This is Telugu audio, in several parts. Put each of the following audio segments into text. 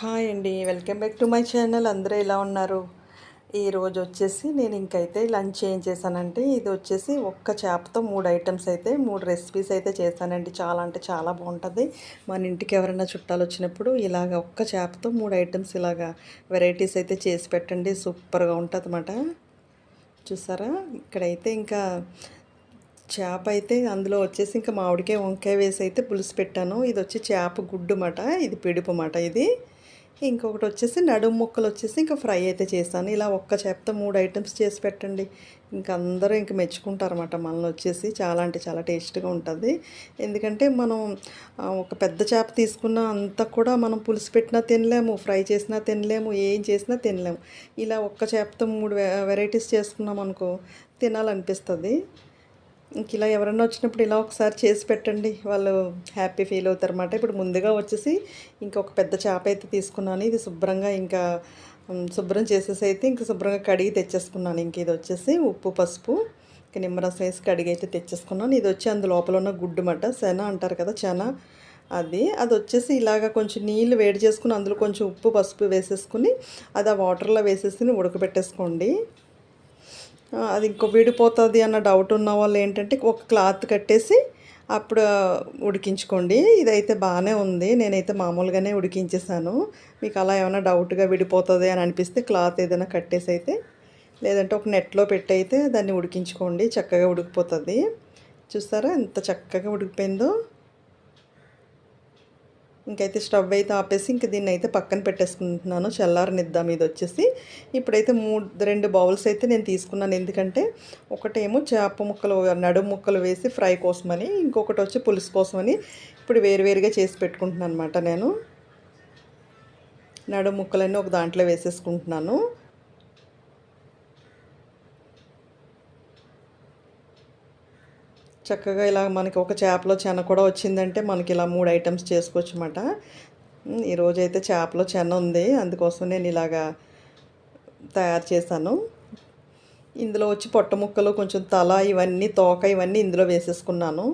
హాయ్ అండి. Welcome back to my channel. అందరూ ఎలా ఉన్నారు? ఈరోజు వచ్చేసి నేను ఇంకైతే లంచ్ ఏం చేశానంటే ఇది వచ్చేసి ఒక్క చేపతో మూడు ఐటమ్స్ అయితే మూడు రెసిపీస్ అయితే చేశానండి. చాలా అంటే చాలా బాగుంటుంది. మన ఇంటికి ఎవరైనా చుట్టాలు వచ్చినప్పుడు ఇలాగ ఒక్క చేపతో మూడు ఐటమ్స్ ఇలాగా వెరైటీస్ అయితే చేసి పెట్టండి. సూపర్గా ఉంటుంది అన్నమాట చూసారా? ఇక్కడైతే ఇంకా చేప అయితే అందులో వచ్చేసి ఇంకా మామిడికాయ వంకాయ వేసి అయితే పులుసు పెట్టాను. ఇది వచ్చి చేప గుడ్డు మాట ఇది పిడుపు మాట ఇది. ఇంకొకటి వచ్చేసి నడుము ముక్కలు వచ్చేసి ఇంకా ఫ్రై అయితే చేశాను. ఇలా ఒక్క చేపతో మూడు ఐటమ్స్ చేసి పెట్టండి. ఇంకా అందరూ ఇంక మెచ్చుకుంటారన్నమాట మనల్ని వచ్చేసి చాలా అంటే చాలా టేస్ట్గా ఉంటుంది. ఎందుకంటే మనం ఒక పెద్ద చేప తీసుకున్న అంతా కూడా మనం పులుసు పెట్టినా తినలేము ఫ్రై చేసినా తినలేము ఏం చేసినా తినలేము. ఇలా ఒక్క చేపతో మూడు వెరైటీస్ చేసుకున్నాం అనుకో తినాలనిపిస్తుంది. ఇంక ఇలా ఎవరన్నా వచ్చినప్పుడు ఇలా ఒకసారి చేసి పెట్టండి. వాళ్ళు హ్యాపీ ఫీల్ అవుతారు అన్నమాట ఇప్పుడు ముందుగా వచ్చేసి ఇంకొక పెద్ద చేప అయితే తీసుకున్నాను. ఇది శుభ్రంగా ఇంకా శుభ్రం చేసేసి అయితే ఇంక శుభ్రంగా కడిగి తెచ్చేసుకున్నాను. ఇంక ఇది వచ్చేసి ఉప్పు పసుపు ఇంకా నిమ్మరసం వేసి కడిగి అయితే తెచ్చేసుకున్నాను. ఇది వచ్చి అందు లోపల ఉన్న గుడ్డు మట శన అంటారు కదా చెన అది అది వచ్చేసి ఇలాగ కొంచెం నీళ్ళు వేడి చేసుకుని అందులో కొంచెం ఉప్పు పసుపు వేసేసుకుని అది ఆ వాటర్లో వేసేసుకుని ఉడకబెట్టేసుకోండి. అది ఇంకో విడిపోతుంది అన్న డౌట్ ఉన్న వాళ్ళు ఏంటంటే ఒక క్లాత్ కట్టేసి అప్పుడు ఉడికించుకోండి. ఇదైతే బాగానే ఉంది. నేనైతే మామూలుగానే ఉడికించేసాను మీకు అలా ఏమైనా డౌట్గా విడిపోతుంది అని అనిపిస్తే క్లాత్ ఏదైనా కట్టేసి అయితే లేదంటే ఒక నెట్లో పెట్టి అయితే దాన్ని ఉడికించుకోండి. చక్కగా ఉడికిపోతుంది. చూస్తారా ఎంత చక్కగా ఉడికిపోయిందో? ఇంకైతే స్టవ్ అయితే ఆపేసి ఇంక దీన్ని అయితే పక్కన పెట్టేసుకుంటున్నాను. చల్లారనిద్దాం ఇది వచ్చేసి. ఇప్పుడైతే మూడు రెండు బౌల్స్ అయితే నేను తీసుకున్నాను. ఎందుకంటే ఒకటేమో చేప ముక్కలు నడుము ముక్కలు వేసి ఫ్రై కోసమని ఇంకొకటి వచ్చి పులుసు కోసమని ఇప్పుడు వేరువేరుగా చేసి పెట్టుకుంటున్నాను అనమాట నేను. నడుము ముక్కలన్నీ ఒక దాంట్లో వేసేసుకుంటున్నాను. చక్కగా ఇలా మనకి ఒక చేపలో చెన్న కూడా వచ్చిందంటే మనకి ఇలా మూడు ఐటమ్స్ చేసుకోవచ్చు అనమాట ఈరోజు అయితే చేపలో చెన్న ఉంది. అందుకోసం నేను ఇలాగా తయారు చేశాను. ఇందులో వచ్చి పొట్ట ముక్కలు కొంచెం తల ఇవన్నీ తోక ఇవన్నీ ఇందులో వేసేసుకున్నాను.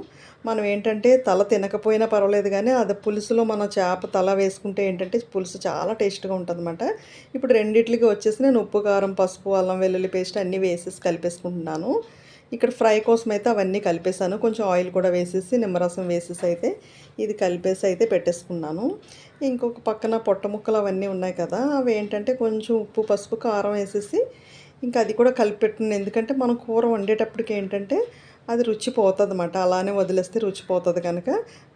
మనం ఏంటంటే తల తినకపోయినా పర్వాలేదు కానీ అది పులుసులో మన చేప తల వేసుకుంటే ఏంటంటే పులుసు చాలా టేస్ట్గా ఉంటుంది ఇప్పుడు రెండిట్లకి వచ్చేసి నేను ఉప్పు కారం పసుపు అల్లం వెల్లుల్లి పేస్ట్ అన్నీ వేసేసి కలిపేసుకుంటున్నాను. ఇక్కడ ఫ్రై కోసం అయితే అవన్నీ కలిపేసాను కొంచెం ఆయిల్ కూడా వేసేసి నిమ్మరసం వేసేసి అయితే ఇది కలిపేసి అయితే పెట్టేసుకున్నాను. ఇంకొక పక్కన పొట్ట ముక్కలు అవన్నీ ఉన్నాయి కదా అవి ఏంటంటే కొంచెం ఉప్పు పసుపు కారం వేసేసి ఇంకా అది కూడా కలిపెట్టిన ఎందుకంటే మనం కూర వండేటప్పటికి ఏంటంటే అది రుచి పోతుంది అన్నమాట అలానే వదిలేస్తే రుచి పోతుంది కనుక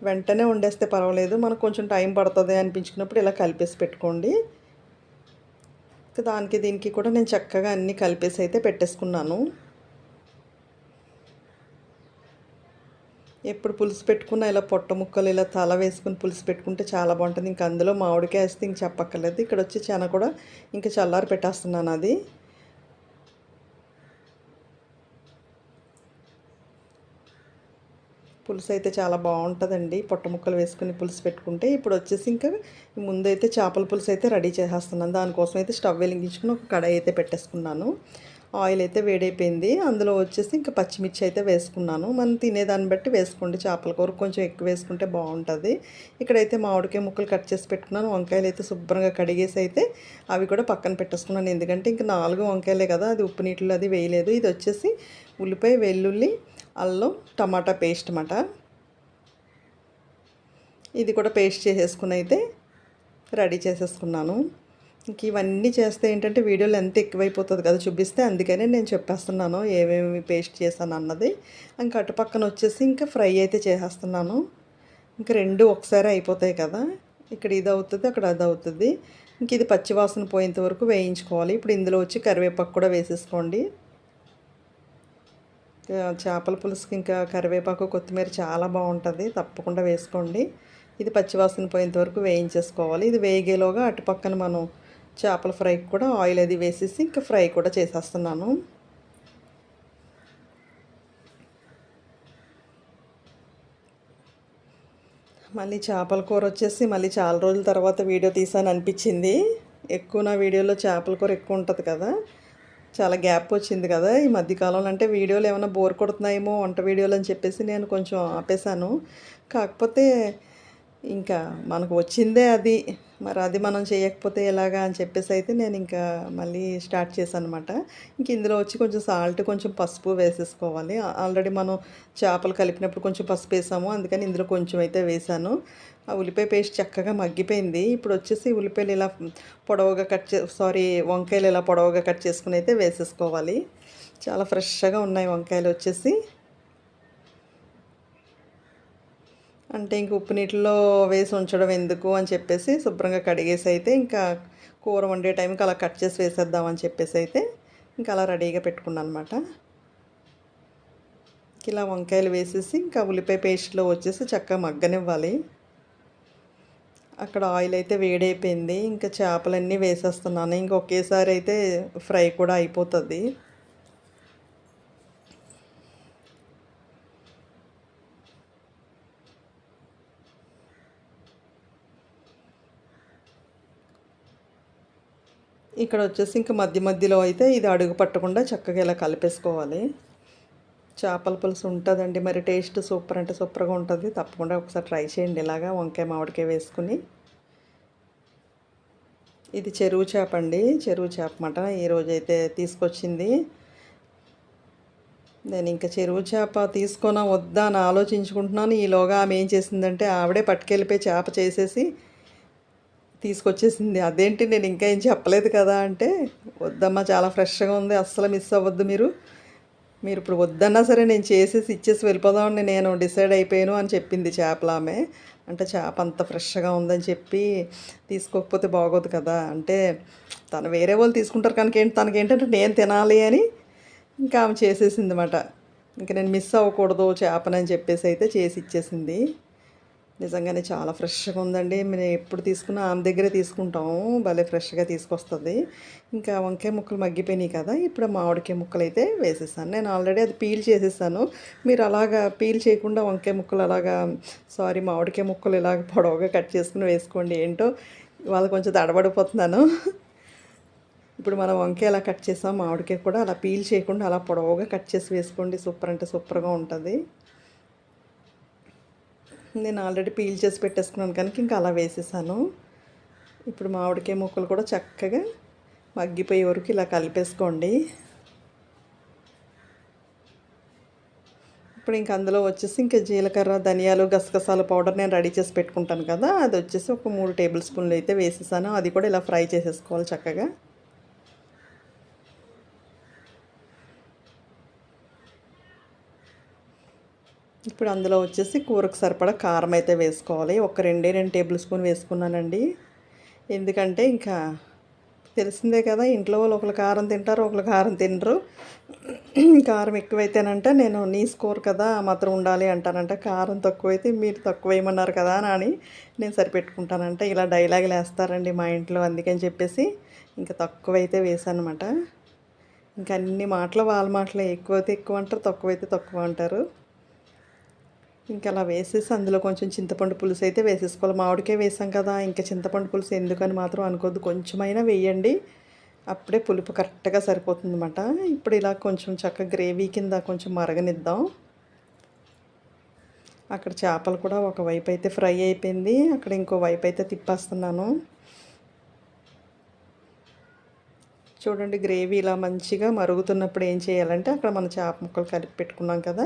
వెంటనే వండేస్తే పర్వాలేదు. మనకు కొంచెం టైం పడుతుంది అనిపించుకున్నప్పుడు ఇలా కలిపేసి పెట్టుకోండి. దానికి దీనికి కూడా నేను చక్కగా అన్నీ కలిపేసి అయితే పెట్టేసుకున్నాను. ఎప్పుడు పులుసు పెట్టుకున్నా ఇలా పొట్ట ముక్కలు ఇలా తల వేసుకుని పులుసు పెట్టుకుంటే చాలా బాగుంటుంది. ఇంకా అందులో మామిడికాయ వేస్తే ఇంక చెప్పక్కర్లేదు. ఇక్కడ వచ్చి చెన కూడా ఇంకా చల్లారి పెట్టేస్తున్నాను అది. పులుసు అయితే చాలా బాగుంటుందండి. పొట్ట ముక్కలు వేసుకుని పులుసు పెట్టుకుంటే. ఇప్పుడు వచ్చేసి ఇంకా ముందైతే చేపల పులుసు అయితే రెడీ చేసేస్తున్నాను. దానికోసం అయితే స్టవ్ వెలిగించుకుని ఒక కడాయి అయితే పెట్టేసుకున్నాను. ఆయిల్ అయితే వేడైపోయింది. అందులో వచ్చేసి ఇంకా పచ్చిమిర్చి అయితే వేసుకున్నాను. మనం తినేదాన్ని బట్టి వేసుకోండి. చేపల కూర కొంచెం ఎక్కువ వేసుకుంటే బాగుంటుంది. ఇక్కడైతే మామిడికాయ ముక్కలు కట్ చేసి పెట్టుకున్నాను. వంకాయలు అయితే శుభ్రంగా కడిగేసి అయితే అవి కూడా పక్కన పెట్టేసుకున్నాను. ఎందుకంటే ఇంకా నాలుగు వంకాయలే కదా అది ఉప్పు నీటిలో అది వేయలేదు. ఇది వచ్చేసి ఉల్లిపాయ వెల్లుల్లి అల్లం టమాటా పేస్ట్ అన్నమాట. ఇది కూడా పేస్ట్ చేసేసుకుని అయితే రెడీ చేసేసుకున్నాను. ఇంక ఇవన్నీ చేస్తే ఏంటంటే వీడియోలు ఎంత ఎక్కువైపోతుంది కదా చూపిస్తే అందుకనే నేను చెప్పేస్తున్నాను ఏమేమి పేస్ట్ చేశాను అన్నది. ఇంకా అటుపక్కన వచ్చేసి ఇంకా ఫ్రై అయితే చేసేస్తున్నాను. ఇంకా రెండు ఒకసారి అయిపోతాయి కదా ఇక్కడ ఇది అవుతుంది అక్కడ అది అవుతుంది. ఇంక ఇది పచ్చివాసన పోయేంత వరకు వేయించుకోవాలి. ఇప్పుడు ఇందులో వచ్చి కరివేపాకు కూడా వేసేసుకోండి. చేపల పులుసుకి ఇంకా కరివేపాకు కొత్తిమీర చాలా బాగుంటుంది. తప్పకుండా వేసుకోండి. ఇది పచ్చివాసన పోయేంత వరకు వేయించేసుకోవాలి. ఇది వేగేలోగా అటుపక్కన మనం చేపల ఫ్రై కూడా ఆయిల్ అది వేసేసి ఇంకా ఫ్రై కూడా చేసేస్తున్నాను. మళ్ళీ చేపల కూర వచ్చేసి మళ్ళీ చాలా రోజుల తర్వాత వీడియో తీసాను అనిపించింది. ఎక్కువ నా వీడియోలో చేపల కూర ఎక్కువ ఉంటుంది కదా. చాలా గ్యాప్ వచ్చింది కదా. ఈ మధ్యకాలంలో అంటే వీడియోలు ఏమైనా బోర్ కొడుతున్నాయేమో వంట వీడియోలు అని చెప్పేసి నేను కొంచెం ఆపేశాను. కాకపోతే ఇంకా మనకు వచ్చిందే అది. మరి అది మనం చేయకపోతే ఎలాగా అని చెప్పేసి అయితే నేను ఇంకా మళ్ళీ స్టార్ట్ చేశాను అనమాట ఇంక ఇందులో వచ్చి కొంచెం సాల్ట్ కొంచెం పసుపు వేసేసుకోవాలి. ఆల్రెడీ మనం చేపలు కలిపినప్పుడు కొంచెం పసుపు వేసాము. అందుకని ఇందులో కొంచెం అయితే వేసాను. ఆ ఉల్లిపాయ పేస్ట్ చక్కగా మగ్గిపోయింది. ఇప్పుడు వచ్చేసి ఉల్లిపాయలు ఇలా పొడవుగా కట్ చే సారీ వంకాయలు ఇలా పొడవుగా కట్ చేసుకుని అయితే వేసేసుకోవాలి. చాలా ఫ్రెష్గా ఉన్నాయి వంకాయలు వచ్చేసి. అంటే ఇంక ఉప్పు నీటిలో వేసి ఉంచడం ఎందుకు అని చెప్పేసి శుభ్రంగా కడిగేసి అయితే ఇంకా కూర వండే టైంకి అలా కట్ చేసి వేసేద్దామని చెప్పేసి అయితే ఇంకా అలా రెడీగా పెట్టుకున్నాను అనమాట ఇలా వంకాయలు వేసేసి ఇంకా ఉల్లిపాయ పేస్ట్లో వచ్చేసి చక్కగా మగ్గనివ్వాలి. అక్కడ ఆయిల్ అయితే వేడైపోయింది. ఇంకా చేపలన్నీ వేసేస్తున్నాను. ఇంకొకేసారి అయితే ఫ్రై కూడా అయిపోతుంది. ఇక్కడ వచ్చేసి ఇంకా మధ్య మధ్యలో అయితే ఇది అడుగు పట్టకుండా చక్కగా ఇలా కలిపేసుకోవాలి. చేపల పులుసు ఉంటుందండి. మరి టేస్ట్ సూపర్ అంటే సూపర్గా ఉంటుంది. తప్పకుండా ఒకసారి ట్రై చేయండి. ఇలాగా వంకాయ మామిడికాయ వేసుకుని. ఇది చెరువు చేప అండి. చెరువు చేప మాట ఈరోజు అయితే తీసుకొచ్చింది. నేను ఇంకా చెరువు చేప తీసుకున్నా వద్దా అని ఆలోచించుకుంటున్నాను. ఈలోగా ఆమె ఏం చేసిందంటే ఆవిడే పట్టుకెళ్ళిపోయి చేప చేసేసి తీసుకొచ్చేసింది. అదేంటి నేను ఇంకా ఏం చెప్పలేదు కదా అంటే వద్దమ్మా చాలా ఫ్రెష్గా ఉంది అస్సలు మిస్ అవ్వద్దు మీరు. మీరు ఇప్పుడు వద్దన్నా సరే నేను చేసేసి ఇచ్చేసి వెళ్ళిపోదామని నేను డిసైడ్ అయిపోయాను అని చెప్పింది చేపల ఆమె. అంటే చేప అంత ఫ్రెష్గా ఉందని చెప్పి తీసుకోకపోతే బాగోదు కదా. అంటే తను వేరే వాళ్ళు తీసుకుంటారు కనుక ఏంటి తనకేంటంటే నేను తినాలి అని ఇంకా ఆమె చేసేసింది అనమాట ఇంకా నేను మిస్ అవ్వకూడదు చేపనని చెప్పేసి అయితే చేసి ఇచ్చేసింది. నిజంగానే చాలా ఫ్రెష్గా ఉందండి. మేము ఎప్పుడు తీసుకున్నా ఆమె దగ్గరే తీసుకుంటాము భలే ఫ్రెష్గా తీసుకొస్తుంది. ఇంకా వంకాయ ముక్కలు మగ్గిపోయినాయి కదా ఇప్పుడు మామిడికాయ ముక్కలు అయితే వేసేసాను నేను ఆల్రెడీ అది పీల్ చేసేసాను. మీరు అలాగా పీల్ చేయకుండా వంకాయ ముక్కలు అలాగా సారీ మామిడికాయ ముక్కలు ఇలాగ పొడవుగా కట్ చేసుకుని వేసుకోండి. ఏంటో వాళ్ళు కొంచెం తడబడిపోతున్నాను. ఇప్పుడు మనం వంకాయ అలా కట్ చేసాం మామిడికాయ కూడా అలా పీల్ చేయకుండా అలా పొడవుగా కట్ చేసి వేసుకోండి. సూపర్ అంటే సూపర్గా ఉంటుంది. నేను ఆల్రెడీ పీల్ చేసి పెట్టేసుకున్నాను కనుక ఇంకా అలా వేసేసాను. ఇప్పుడు మామిడికాయ ముక్కలు కూడా చక్కగా మగ్గిపోయే వరకు ఇలా కలిపేసుకోండి. ఇప్పుడు ఇంక అందులో వచ్చేసి ఇంకా జీలకర్ర ధనియాలు గసగసాల పౌడర్ నేను రెడీ చేసి పెట్టుకుంటాను కదా. అది వచ్చేసి ఒక మూడు టేబుల్ స్పూన్లు అయితే వేసేసాను. అది కూడా ఇలా ఫ్రై చేసేసుకోవాలి చక్కగా. ఇప్పుడు అందులో వచ్చేసి కూరకు సరిపడా కారం అయితే వేసుకోవాలి. ఒక రెండే రెండు టేబుల్ స్పూన్ వేసుకున్నానండి. ఎందుకంటే ఇంకా తెలిసిందే కదా ఇంట్లో వాళ్ళు ఒకరు కారం తింటారు ఒకరు కారం తినరు. కారం ఎక్కువైతేనంటే నేను నీ స్కోర్ కదా ఆ మాత్రం ఉండాలి అంటానంట. కారం తక్కువైతే మీరు తక్కువ వేయమన్నారు కదా అని నేను సరిపెట్టుకుంటానంట. ఇలా డైలాగులు వేస్తారండి మా ఇంట్లో అందుకని చెప్పేసి ఇంకా తక్కువైతే వేసానమాట. ఇంకా అన్ని మాటలు వాళ్ళ మాటలే. ఎక్కువైతే ఎక్కువ అంటారు తక్కువైతే తక్కువ అంటారు. ఇంకా అలా వేసేసి అందులో కొంచెం చింతపండు పులుసు అయితే వేసేసుకోవాలి. మామిడికే వేసాం కదా ఇంకా చింతపండు పులుసు ఎందుకని మాత్రం అనుకోద్దు కొంచెమైనా వేయండి అప్పుడే పులుపు కరెక్ట్గా సరిపోతుందన్నమాట. ఇప్పుడు ఇలా కొంచెం చక్క గ్రేవీ కింద కొంచెం మరగనిద్దాం. అక్కడ చేపలు కూడా ఒక వైపు అయితే ఫ్రై అయిపోయింది. అక్కడ ఇంకో వైపు అయితే తిప్పేస్తున్నాను. చూడండి గ్రేవీ ఇలా మంచిగా మరుగుతున్నప్పుడు ఏం చేయాలంటే అక్కడ మన చేప ముక్కలు కలిపి పెట్టుకున్నాం కదా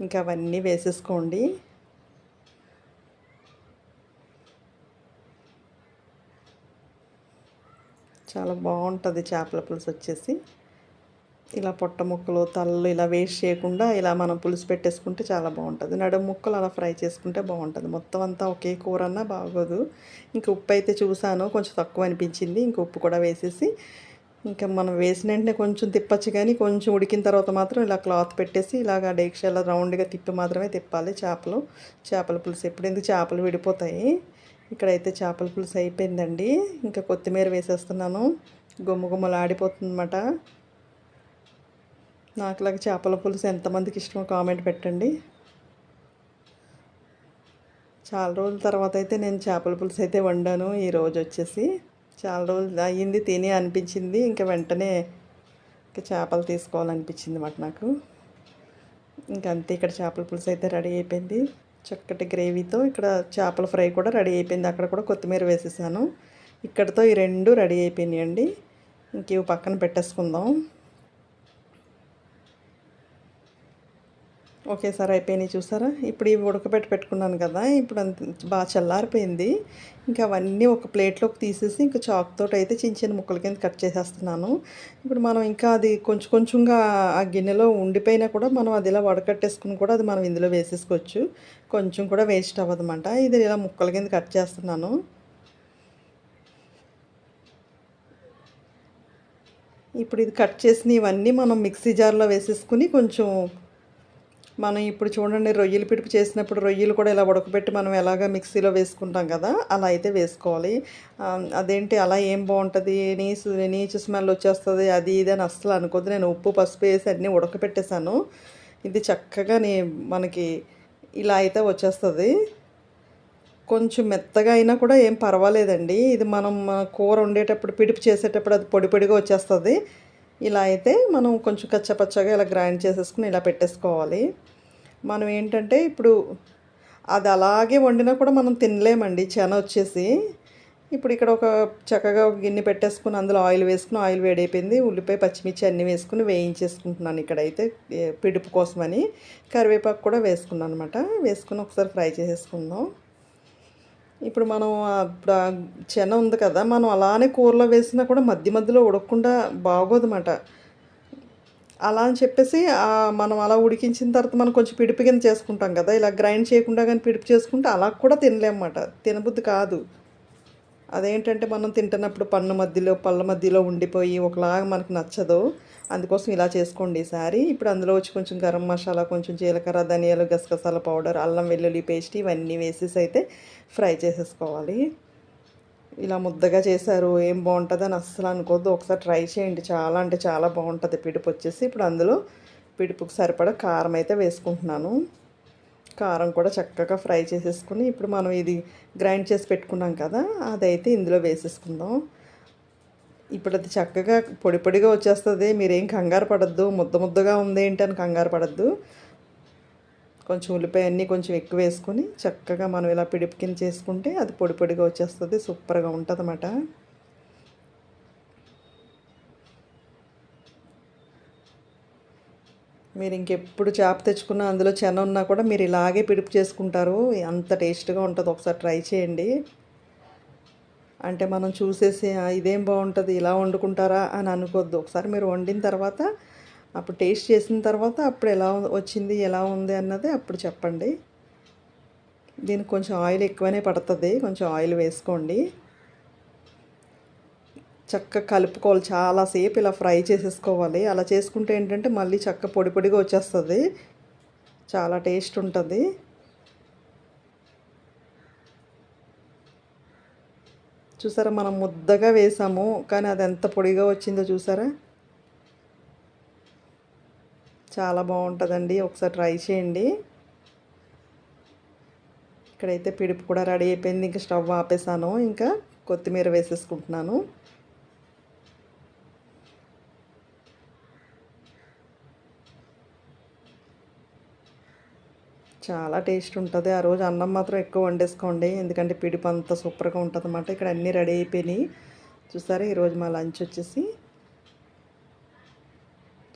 ఇంకా అవన్నీ వేసేసుకోండి. చాలా బాగుంటుంది చేపల పులుసు వచ్చేసి. ఇలా పొట్ట ముక్కలు తలలు ఇలా వేస్ట్ చేయకుండా ఇలా మనం పులుసు పెట్టేసుకుంటే చాలా బాగుంటుంది. నడుము ముక్కలు అలా ఫ్రై చేసుకుంటే బాగుంటుంది. మొత్తం అంతా ఒకే కూర అన్నా బాగోదు. ఇంక ఉప్పు అయితే చూసాను కొంచెం తక్కువ అనిపించింది. ఇంక ఉప్పు కూడా వేసేసి ఇంకా మనం వేసిన వెంటనే కొంచెం తిప్పచ్చు కానీ కొంచెం ఉడికిన తర్వాత మాత్రం ఇలా క్లాత్ పెట్టేసి ఇలాగ డేక్షాల రౌండ్గా తిప్పి మాత్రమే తిప్పాలి చేపలు. చేపల పులుసు ఎప్పుడు ఎందుకు చేపలు విడిపోతాయి? ఇక్కడైతే చేపల పులుసు అయిపోయిందండి. ఇంకా కొత్తిమీర వేసేస్తున్నాను. గుమ్మ గుమ్మలు ఆడిపోతుందన్నమాట. నాకులాగా చేపల పులుసు ఎంతమందికి ఇష్టమో కామెంట్ పెట్టండి. చాలా రోజుల తర్వాత అయితే నేను చేపల పులుసు అయితే వండాను. ఈరోజు వచ్చేసి చాలా రోజులు అయ్యింది తిని అనిపించింది. ఇంకా వెంటనే ఇంకా చేపలు తీసుకోవాలనిపించింది మాట నాకు. ఇంకా అంతే ఇక్కడ చేపల పులుసు అయితే రెడీ అయిపోయింది. చక్కటి గ్రేవీతో ఇక్కడ చేపల ఫ్రై కూడా రెడీ అయిపోయింది. అక్కడ కూడా కొత్తిమీర వేసేసాను. ఇక్కడతో ఈ రెండు రెడీ అయిపోయినాయండి. ఇంక ఇవి పక్కన పెట్టేసుకుందాం. ఒకేసారి అయిపోయినాయి చూసారా? ఇప్పుడు ఇవి ఉడకబెట్టి పెట్టుకున్నాను కదా ఇప్పుడు అంత బాగా చల్లారిపోయింది. ఇంకా అవన్నీ ఒక ప్లేట్లోకి తీసేసి ఇంకా చాక్తో అయితే చిన్న చిన్న ముక్కల కింద కట్ చేసేస్తున్నాను. ఇప్పుడు మనం ఇంకా అది కొంచెం కొంచెంగా ఆ గిన్నెలో ఉండిపోయినా కూడా మనం అది ఇలా వడకట్టేసుకుని కూడా అది మనం ఇందులో వేసేసుకోవచ్చు. కొంచెం కూడా వేస్ట్ అవ్వదన్నమాట. ఇది ఇలా ముక్కల కింద కట్ చేస్తున్నాను. ఇప్పుడు ఇది కట్ చేసిన ఇవన్నీ మనం మిక్సీ జార్లో వేసేసుకుని కొంచెం మనం ఇప్పుడు చూడండి రొయ్యలు పిడుపు చేసినప్పుడు రొయ్యలు కూడా ఇలా ఉడకబెట్టి మనం ఎలాగ మిక్సీలో వేసుకుంటాం కదా అలా అయితే వేసుకోవాలి. అదేంటి అలా ఏం బాగుంటుంది? నీసు నీచు స్మెల్ వచ్చేస్తుంది అది ఇది అని అస్సలు అనుకోద్దు. నేను ఉప్పు పసుపు వేసి అన్నీ ఉడకపెట్టేశాను ఇది చక్కగా మనకి ఇలా అయితే వచ్చేస్తుంది. కొంచెం మెత్తగా అయినా కూడా ఏం పర్వాలేదండి. ఇది మనం కూర వండేటప్పుడు పిడిపి చేసేటప్పుడు అది పొడి పొడిగా వచ్చేస్తుంది. ఇలా అయితే మనం కొంచెం కచ్చపచ్చగా ఇలా గ్రైండ్ చేసేసుకుని ఇలా పెట్టేసుకోవాలి. మనం ఏంటంటే ఇప్పుడు అది అలాగే వండినా కూడా మనం తినలేమండి చెన వచ్చేసి. ఇప్పుడు ఇక్కడ ఒక చక్కగా ఒక గిన్నె పెట్టేసుకుని అందులో ఆయిల్ వేసుకుని ఆయిల్ వేడైపోయింది. ఉల్లిపాయ పచ్చిమిర్చి అన్నీ వేసుకుని వేయించేసుకుంటున్నాను ఇక్కడైతే పిడుపు కోసమని. కరివేపాకు కూడా వేసుకున్నాను అనమాట వేసుకుని ఒకసారి ఫ్రై చేసేసుకుందాం. ఇప్పుడు మనం ఇప్పుడు చెన ఉంది కదా మనం అలానే కూరలో వేసినా కూడా మధ్య మధ్యలో ఉడకకుండా బాగోదన్నమాట. అలా అని చెప్పేసి మనం అలా ఉడికించిన తర్వాత మనం కొంచెం పిడిపి కింద చేసుకుంటాం కదా ఇలా గ్రైండ్ చేయకుండా కానీ పిడిపి చేసుకుంటే అలా కూడా తినలేమన్నమాట. తినబుద్ధి కాదు. అదేంటంటే మనం తింటున్నప్పుడు పన్ను మధ్యలో పళ్ళ మధ్యలో ఉండిపోయి ఒకలాగా మనకు నచ్చదు. అందుకోసం ఇలా చేసుకోండి ఈసారి ఇప్పుడు అందులో వచ్చి కొంచెం గరం మసాలా కొంచెం జీలకర్ర ధనియాలు గసగసాల పౌడర్ అల్లం వెల్లుల్లి పేస్ట్ ఇవన్నీ వేసేసి అయితే ఫ్రై చేసేసుకోవాలి. ఇలా ముద్దగా చేశారు ఏం బాగుంటుందని అస్సలు అనుకోద్దు. ఒకసారి ట్రై చేయండి. చాలా అంటే చాలా బాగుంటుంది పిడుపు వచ్చేసి. ఇప్పుడు అందులో పిడుపుకు సరిపడా కారం అయితే వేసుకుంటున్నాను. కారం కూడా చక్కగా ఫ్రై చేసేసుకుని ఇప్పుడు మనం ఇది గ్రైండ్ చేసి పెట్టుకున్నాం కదా అదైతే ఇందులో వేసేసుకుందాం. ఇప్పుడు అది చక్కగా పొడి పొడిగా వచ్చేస్తుంది. మీరేం కంగారు పడద్దు. ముద్ద ముద్దగా ఉంది ఏంటి అని కంగారు పడద్దు. కొంచెం ఉల్లిపాయ అన్నీ కొంచెం ఎక్కువ వేసుకొని చక్కగా మనం ఇలా పిడిపి కింద చేసుకుంటే అది పొడి పొడిగా వచ్చేస్తుంది. సూపర్గా ఉంటుంది అన్నమాట మీరు ఇంకెప్పుడు చేప తెచ్చుకున్న అందులో చెన ఉన్నా కూడా మీరు ఇలాగే పిడుపు చేసుకుంటారు. అంత టేస్ట్గా ఉంటుంది. ఒకసారి ట్రై చేయండి. అంటే మనం చూసేసి ఇదేం బాగుంటుంది ఇలా వండుకుంటారా? అని అనుకోద్దు. ఒకసారి మీరు వండిన తర్వాత అప్పుడు టేస్ట్ చేసిన తర్వాత అప్పుడు ఎలా వచ్చింది ఎలా ఉంది అన్నది అప్పుడు చెప్పండి. దీనికి కొంచెం ఆయిల్ ఎక్కువనే పడుతుంది. కొంచెం ఆయిల్ వేసుకోండి. చక్కగా కలుపుకోవాలి. చాలాసేపు ఇలా ఫ్రై చేసేసుకోవాలి. అలా చేసుకుంటే ఏంటంటే మళ్ళీ చక్క పొడి పొడిగా వచ్చేస్తుంది. చాలా టేస్ట్ ఉంటుంది. చూసారా మనం ముద్దగా వేసాము కానీ అది ఎంత పొడిగా వచ్చిందో చూసారా? చాలా బాగుంటుందండి. ఒకసారి ట్రై చేయండి. ఇక్కడైతే పిడుపు కూడా రెడీ అయిపోయింది. ఇంకా స్టవ్ ఆపేసాను. ఇంకా కొత్తిమీర వేసేసుకుంటున్నాను. చాలా టేస్ట్ ఉంటుంది. ఆ రోజు అన్నం మాత్రం ఎక్కువ వండేసుకోండి. ఎందుకంటే పిడిపు అంత సూపర్గా ఉంటుంది అన్నమాట ఇక్కడ అన్నీ రెడీ అయిపోయినాయి. చూసారా? ఈరోజు మా లంచ్ వచ్చేసి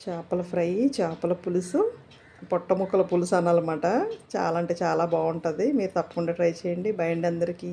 చేపల ఫ్రై చేపల పులుసు పొట్ట ముక్కల పులుసు అనాలన్నమాట. చాలా అంటే చాలా బాగుంటుంది. మీరు తప్పకుండా ట్రై చేయండి. బయండి అందరికీ.